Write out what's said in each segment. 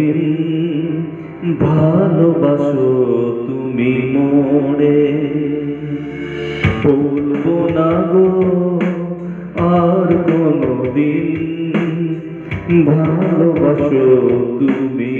দিন ভালোবাসো তুমি মোড়ে। বলব না গো আর কোনো দিন ভালোবাসো তুমি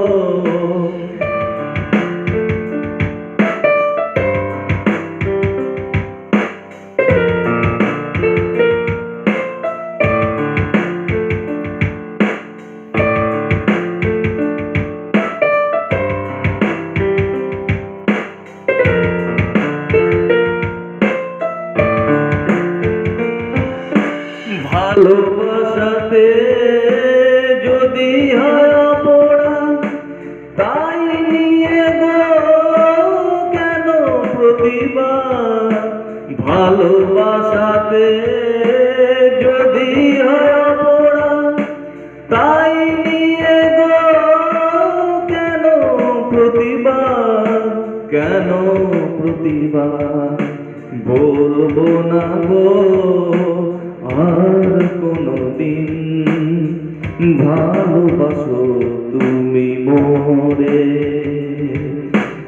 ভালোবাসাতে যদি হয় পড়া তাই নিয়ে কেন প্রতিভা ভালোবাসাতে যদি হয় পড়া তাই নিয়ে কেন প্রতিভা কেন প্রতিভা বলব না গো।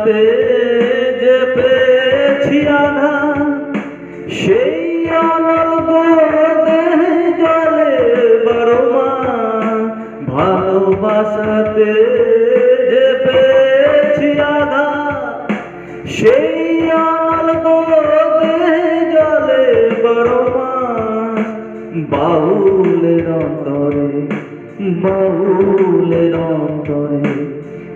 ভালোবাসাতে যে পেয়েছি আঘাত, সেই অনল দেহে জলে বড়মা ভালোবাসাতে যে পেয়েছি আঘাত, সেই অনল দেহে জলে বড়মা বাউলের অন্তরে বাউলের অন্তরে